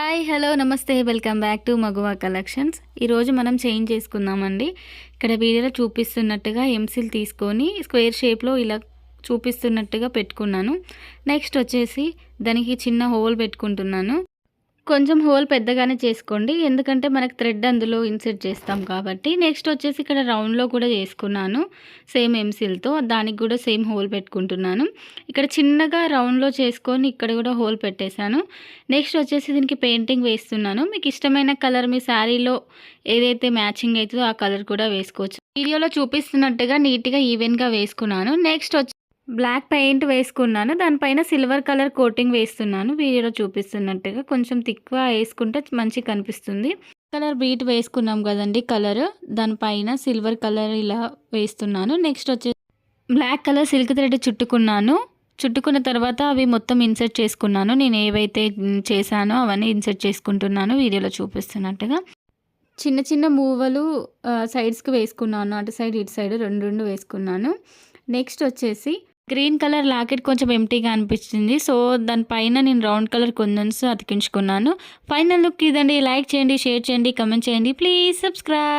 Hi hello నమస్తే. Welcome back to Maguva collections. ఈరోజు మనం చేంజ్ చేసుకుందామండి. ఇక్కడ వీడియోలో చూపిస్తున్నట్టుగా ఎంసిల్ తీసుకొని స్క్వేర్ షేప్లో ఇలా చూపిస్తున్నట్టుగా పెట్టుకున్నాను. నెక్స్ట్ వచ్చేసి దానికి చిన్న హోల్ పెట్టుకుంటున్నాను. కొంచెం హోల్ పెద్దగానే చేసుకోండి. ఎందుకంటే మనకు థ్రెడ్ అందులో ఇన్సెట్ చేస్తాం కాబట్టి. నెక్స్ట్ వచ్చేసి ఇక్కడ రౌండ్లో కూడా చేసుకున్నాను. సేమ్ ఎంసిల్తో దానికి కూడా సేమ్ హోల్ పెట్టుకుంటున్నాను. ఇక్కడ చిన్నగా రౌండ్లో చేసుకొని ఇక్కడ కూడా హోల్ పెట్టేశాను. నెక్స్ట్ వచ్చేసి దీనికి పెయింటింగ్ వేస్తున్నాను. మీకు ఇష్టమైన కలర్ మీ శారీలో ఏదైతే మ్యాచింగ్ అవుతుందో ఆ కలర్ కూడా వేసుకోవచ్చు. వీడియోలో చూపిస్తున్నట్టుగా నీట్గా ఈవెన్గా వేసుకున్నాను. నెక్స్ట్ వచ్చి బ్లాక్ పెయింట్ వేసుకున్నాను. దానిపైన సిల్వర్ కలర్ కోటింగ్ వేస్తున్నాను. వీడియోలో చూపిస్తున్నట్టుగా కొంచెం తిక్కువ వేసుకుంటే మంచి కనిపిస్తుంది. కలర్ బీట్ వేసుకున్నాం కదండి కలర్. దానిపైన సిల్వర్ కలర్ ఇలా వేస్తున్నాను. నెక్స్ట్ వచ్చే బ్లాక్ కలర్ సిల్క్ థ్రెడ్ చుట్టుకున్నాను. చుట్టుకున్న తర్వాత అవి మొత్తం ఇన్సర్ట్ చేసుకున్నాను. నేను ఏవైతే చేశానో అవన్నీ ఇన్సర్ట్ చేసుకుంటున్నాను. వీడియోలో చూపిస్తున్నట్టుగా. చిన్న చిన్న మూవలు సైడ్స్కి వేసుకున్నాను. అటు సైడ్ ఇటు సైడ్ రెండు రెండు వేసుకున్నాను. నెక్స్ట్ వచ్చేసి గ్రీన్ కలర్ లాకెట్ కొంచెం ఎంటీగా అనిపించింది. సో దానిపైన నేను రౌండ్ కలర్ కొందన్స్ అతికించుకున్నాను. ఫైనల్ లుక్ ఇదండి. లైక్ చేయండి షేర్ చేయండి కమెంట్ చేయండి. Please subscribe